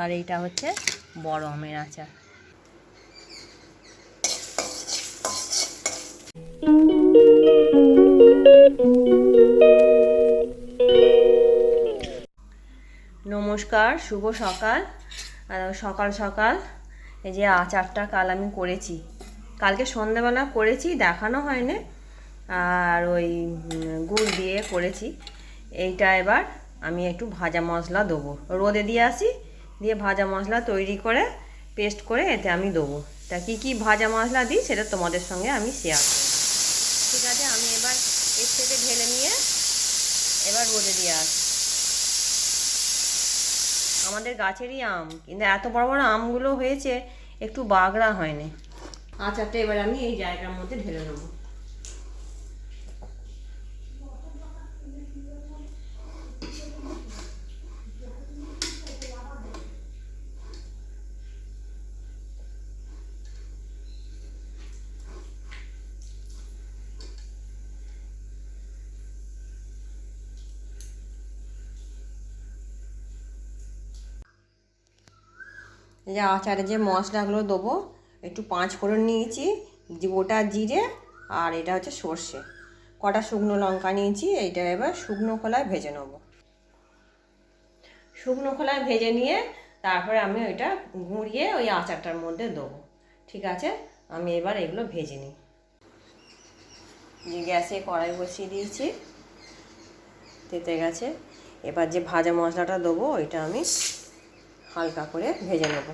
আর এইটা হচ্ছে বড় আমের আচার। নমস্কার, শুভ সকাল। সকাল সকাল এই যে আচারটা কাল আমি করেছি। কালকে সন্ধ্যাবেলা করেছি, দেখানো হয়নি। আর ওই গুড় দিয়ে করেছি। এইটা এবার আমি একটু ভাজা মশলা দেবো। রোদে দিয়ে আসি দিয়ে ভাজা মশলা তৈরি করে পেস্ট করে এতে আমি দেবো। তা কী কী ভাজা মশলা দিই সেটা তোমাদের সঙ্গে আমি শেয়ার করব। ঠিক আছে, আমি এবার এর থেকে ঢেলে নিয়ে এবার রোদে দিয়ে আসি আমাদের গাছেরই আম, কিন্তু এত বড় বড় আমগুলো হয়েছে, একটু বাগড়া হয়নি। আচারটা এবার আমি এই জায়গার মধ্যে ঢেলে নেব যে আচারে যে মশলাগুলো দেবো, একটু পাঁচ ফোড়ন নিয়েছি গোটা জিরে আর এটা হচ্ছে সর্ষে। কটা শুকনো লঙ্কা নিয়েছি, এইটা এবার শুকনো খোলায় ভেজে নেব। শুকনো খোলায় ভেজে নিয়ে তারপরে আমি ওইটা গুঁড়িয়ে ওই আচারটার মধ্যে দেবো। ঠিক আছে? আমি এবার এগুলো ভেজে নিই। যে গ্যাসে কড়াই বসিয়ে দিয়েছি, তেতে গেছে। এবার যে ভাজা মশলাটা দেবো, ওইটা আমি হালকা করে ভেজে নেব।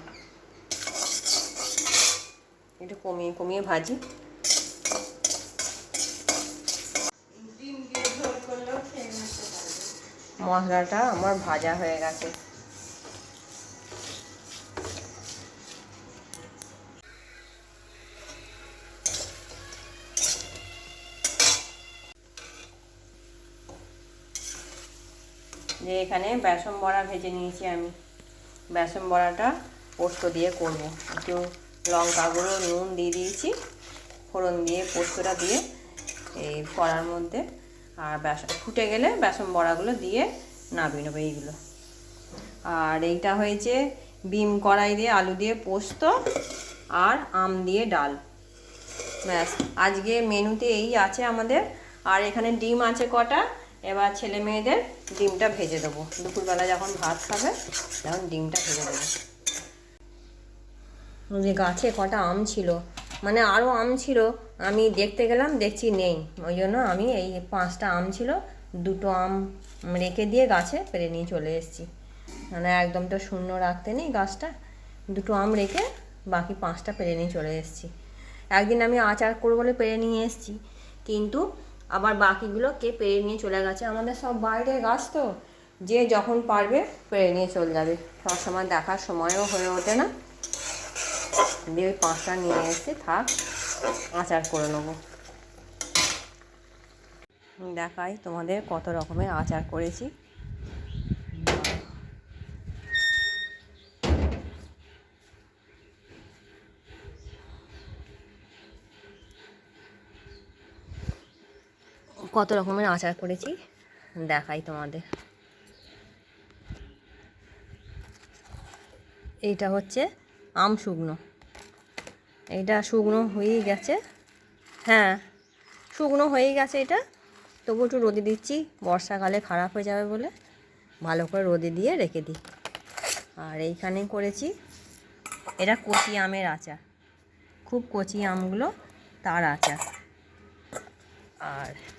একটু কমিয়ে কমিয়ে ভাজি। মশলাটা আমার ভাজা হয়ে গেছে। যে এখানে বেসন বড়া ভেজে নিয়েছি আমি। বেসন বড়াটা পোস্ত দিয়ে করব। একটু লঙ্কা গুঁড়ো নুন দিয়ে দিয়েছি। ফোড়ন দিয়ে, পোস্তটা দিয়ে এই কড়ার মধ্যে আর বেসন ফুটে গেলে বেসন বড়াগুলো দিয়ে নামিয়ে নেব এইগুলো। আর এইটা হয়েছে বিম কড়াই দিয়ে আলু দিয়ে পোস্ত আর আম দিয়ে ডাল। ব্যাস, আজকে মেনুতে এই আছে আমাদের। আর এখানে ডিম আছে কটা? এবার ছেলে মেয়েদের ডিমটা ভেজে দেবো। দুপুরবেলা যখন ভাত খাবে, তখন ডিমটা ভেজে দেবো। যে গাছে কটা আম ছিল মানে আরও আম ছিল, আমি দেখতে গেলাম, দেখছি নেই। ওই জন্য আমি এই পাঁচটা আম ছিল, দুটো আম রেখে দিয়ে গাছে পেরে নিয়ে চলে এসেছি। মানে একদম তো শূন্য রাখতে নেই গাছটা, দুটো আম রেখে বাকি পাঁচটা পেরে নিয়ে চলে এসেছি। একদিন আমি আচার করব বলে পেরে নিয়ে এসেছি, কিন্তু আবার বাকিগুলো কে পেরে নিয়ে চলে গেছে? আমাদের সব বাইরে গাছ তো। যে যখন পারবে পেরে নিয়ে চলে যাবে। সবসময় দেখার সময়ও হয়ে ওঠে না। দিয়ে ওই পাঁচটা নিয়ে এসে থাক, আচার করে নেব। দেখাই তোমাদের কত রকমের আচার করেছি। কত রকমের আচার করেছি? দেখাই তোমাদের। এইটা হচ্ছে আম শুকনো। এইটা শুকনো হয়েই গেছে। হ্যাঁ শুকনো হয়েই গেছে এটা। তবু একটু রোদে দিচ্ছি। বর্ষাকালে খারাপ হয়ে যাবে বলে ভালো করে রোদে দিয়ে রেখে দিই। আর এইখানে করেছি, এটা কচি আমের আচার। খুব কচি আমগুলো, তার আচার। আর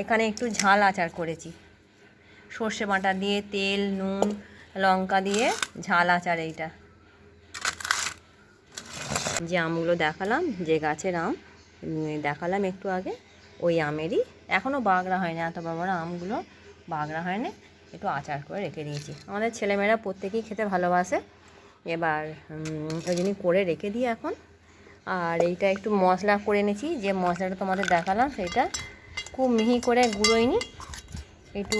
এখানে একটু ঝাল আচার করেছি। সর্ষে বাটা দিয়ে তেল, নুন, লঙ্কা দিয়ে ঝাল আচার এইটা। যে আমগুলো দেখালাম, যে গাছের আম দেখালাম একটু আগে, ওই আমেরই। এখনও বাগড়া হয়নি, এত বড় আমগুলো বাগড়া হয়নি। একটু আচার করে রেখে দিয়েছি। আমাদের ছেলেমেয়েরা প্রত্যেকেই খেতে ভালোবাসে। এবার ওই জন্যই করে রেখে দিই এখন। আর এইটা একটু মশলা করে এনেছি। যে মশলাটা তোমাদের দেখালাম সেটা খুব মিহি করে গুঁড়োইনি একটু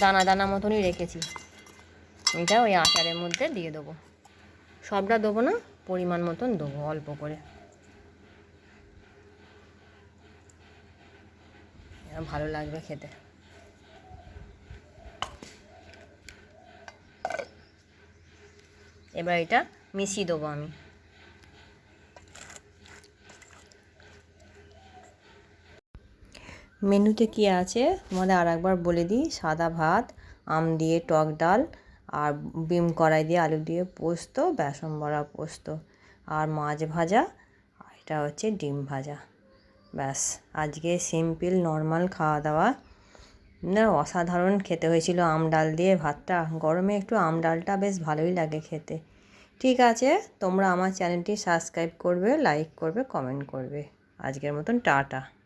দানা দানা মতনই রেখেছি। এটা ওই আচারের মধ্যে দিয়ে দেবো। সবটা দেবো না, পরিমাণ মতন দেবো অল্প করে। ভালো লাগবে খেতে। এবার এটা মিশিয়ে দেবো আমি। মেনুতে কি আছে? তোমাদের আর একবার বলে দিই, সাদা ভাত, আম দিয়ে টক ডাল আর বিম কড়াই দিয়ে আলু দিয়ে পোস্ত, বেসন বড়া পোস্ত আর মাছ ভাজা আর এটা হচ্ছে ডিম ভাজা। ব্যাস, আজকে সিম্পল, নর্মাল খাওয়া দাওয়া। না, অসাধারণ খেতে হয়েছিল আম ডাল দিয়ে ভাতটা। গরমে একটু আম ডালটা বেশ ভালোই লাগে খেতে। ঠিক আছে, তোমরা আমার চ্যানেলটি সাবস্ক্রাইব করবে, লাইক করবে, কমেন্ট করবে। আজকের মতন টাটা।